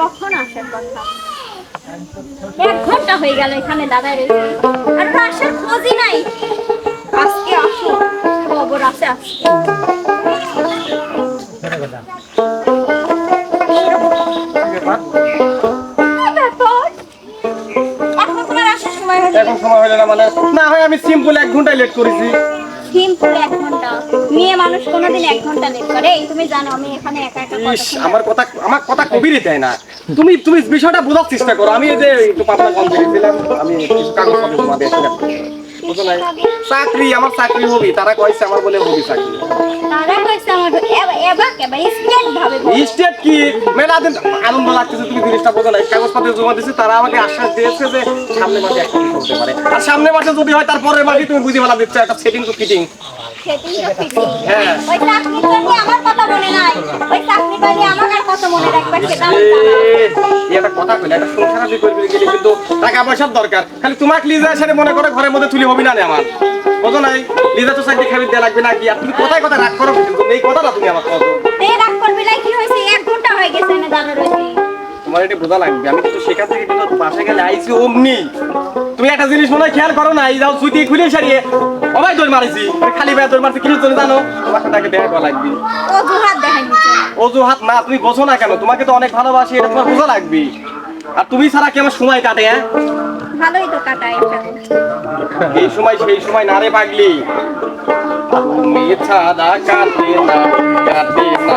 কখন আসার কথা? এক ঘণ্টা হয়ে গেল এখানে রয়েছে। আর আসার খোঁজই নাই। আজকে আসো, খবর আছে এখন সময় না মানে? না হয় আমি সিম্পল এক ঘন্টায় লেট করেছি। এক ঘণ্টা। মেয়ে মানুষ কোনোদিন এক ঘণ্টা লেট করে। এই তুমি জানো আমি এখানে একা একা ইস কতক্ষণ আমার কথা আমার কথা কবিরই দেয় না। তুমি তুমি বিষয়টা বোঝার চেষ্টা করো। আমি এই যে একটু পাতলা কম আমি কিছু তোমাদের বুঝো নাই চাকরি আমার চাকরি হবি তারা কইছে আমার বলে হবি চাকরি। তারা কইছে আমার এবা- এবা স্টেট ভাবে স্টেট কি? মেলা দিন আনন্দ লাগতেছে তুমি জিনিসটা বোঝো নাই কাগজপত্র জমা দিয়েছে তারা আমাকে আশ্বাস দিয়েছে যে সামনে মাসে একটা কিছু পারে। আর সামনে মাসে যদি হয় তারপরে মাসে তুমি বুঝি ভালো দিচ্ছ একটা সেটিং টু ফিটিং সেটিং তো ফিটিং। হ্যাঁ। ওই চাকরি করলে আমার কথা মনে নাই। ওই চাকরি করলে আমার আর কথা মনে রাখবে সেটা আমি একটা কথা কইলে একটা সংসার আদি করবি গেলে কিন্তু টাকা পয়সার দরকার। খালি তোমাকে লিজা মনে করে ঘরের মধ্যে তুলি হবি না আমার। বুঝো নাই। লিজা তো চাকরি খাবি দেয়া লাগবে নাকি? আর তুমি কোথায় কোথায় রাগ করো কিন্তু এই কথাটা তুমি আমার কত এই রাগ করবি না কি হয়েছে? এক ঘণ্টা হয়ে গেছে না দাদা রয়েছে তোমার এটা বোঝা লাগবে। আমি কিন্তু সেখান থেকে কিন্তু বাসে গেলে আইসি অমনি। তুমি একটা জিনিস মনে হয় খেয়াল করো না এই যাও সুইটি খুলে সারিয়ে। অবাই দৌড় মারিছি। খালি বেয়া দৌড় মারছি কিছু জন্য জানো? তোমাকে তাকে দেখা করা লাগবে। অজুহাত দেখাই নিচ্ছে অজুহাত না তুমি বোঝো না কেন? তোমাকে তো অনেক ভালোবাসি এটা তোমার বোঝা লাগবে। আর তুমি ছাড়া কি আমার সময় কাটে হ্যাঁ? ভালোই তো কাটায় এই সময় সেই সময় না রে পাগলি। তুমি ছাড়া কাটে না কাটে না।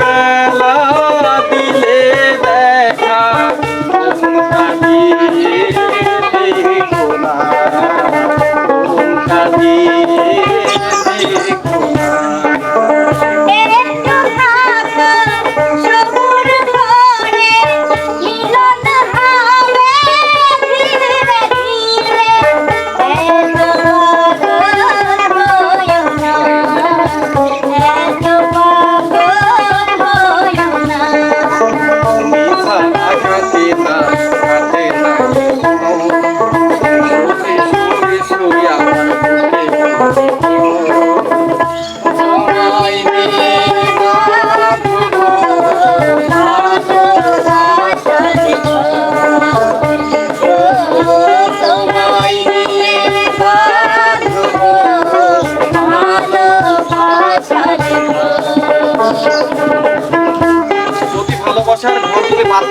বেলা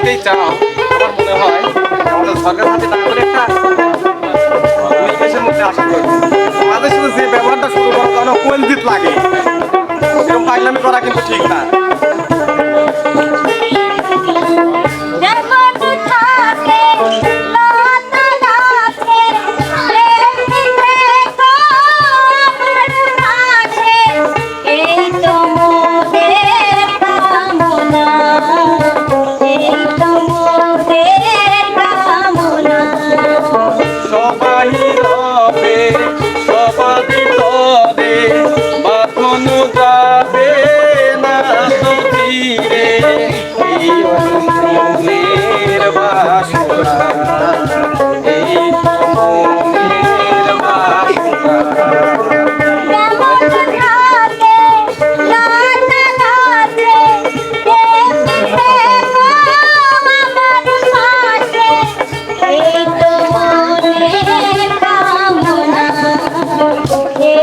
বাঁধতেই চাও, আমার মনে হয় আমাদের সরকার হাতে না করে একটা পরিবেশের মধ্যে আসা করবে মাঝে সাথে যে ব্যবহারটা শুরু করা তখন কোয়েল দিত লাগে। পাইলামি করা কিন্তু ঠিক না।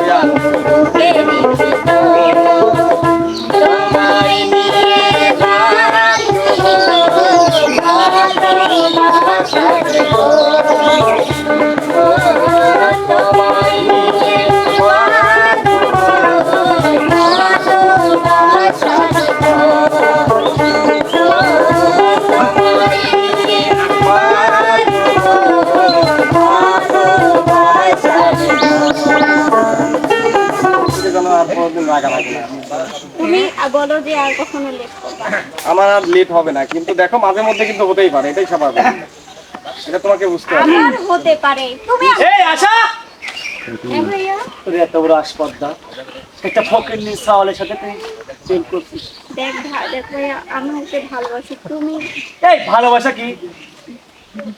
এসো, বলো যে আর কখনো লেট করবা। আমার আর লেট হবে না কিন্তু দেখো মাঝে মধ্যে কিন্তু হতেই পারে এটাই স্বাভাবিক। এটা তোমাকে বুঝতে হবে। আমার হতে পারে। তুমি এই আশা! হ্যাঁ ভাইয়া? তোর এত বড় আসপদ্দা। একটা ফকির নিসাওয়ালের সাথে তুই প্রেম করছিস। দেখ দেখ ভাইয়া আমি ওকে ভালোবাসি। তুমি এই ভালোবাসা কি?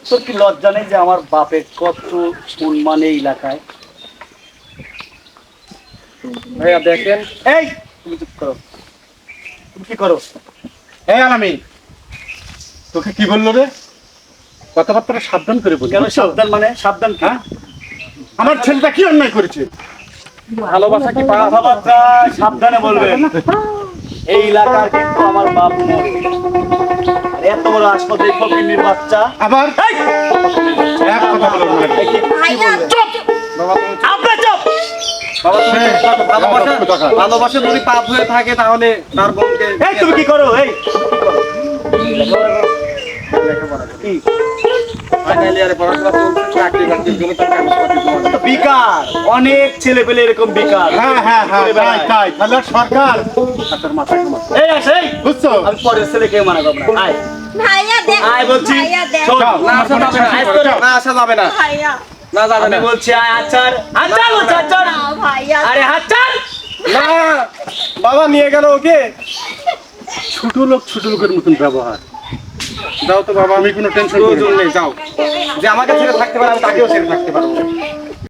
তোর কি লজ্জা নেই যে আমার বাপের কত সম্মান এই এলাকায়? ভাইয়া দেখেন। এই তুমি চুপ করো। তুমি কি করো? এই আলামি তোকে কি বলল রে? কথাবার্তা সাবধান করে বল। কেন সাবধান মানে? সাবধান কি? হ্যাঁ? আমার ছেলেটা কি অন্যায় করেছে? ভালোবাসা কি কথাবার্তা সাবধানে বলবেন এই এলাকার কিন্তু আমার বাপ এত বড় হাসপাতাল ফকির বাচ্চা। আবার? এক কথা বলব? না বাবা বাবা তুমি হ্যাঁ। ভালোবাসা? ভালোবাসা যদি পাপ হয়ে থাকে তাহলে তার বোনকে এই তুমি কি করো? এই। কি? বিকার। অনেক ছেলে পেলে এরকম বিকার। হ্যাঁ হ্যাঁ হ্যাঁ তাই তাহলে সরকার। ঘামাচ্ছে। এই আসে বুঝছ? আমি পরের ছেলেকে মানা করব আয়। ভাইয়া দেখ। আয় বলছি। না আসা যাবে না। না আসা যাবে না। ভাইয়া। না যাবে আমি না। বলছি আয় আচার আচার বলছি আচার না ভাইয়া আরে আচার না বাবা নিয়ে গেল ওকে। ছোট লোক ছোট লোকের মতন ব্যবহার। যাও তো বাবা আমি কোনো টেনশন করি নেই যাও। যে আমাকে ছেড়ে থাকতে পারে আমি তাকেও ছেড়ে থাকতে পারব।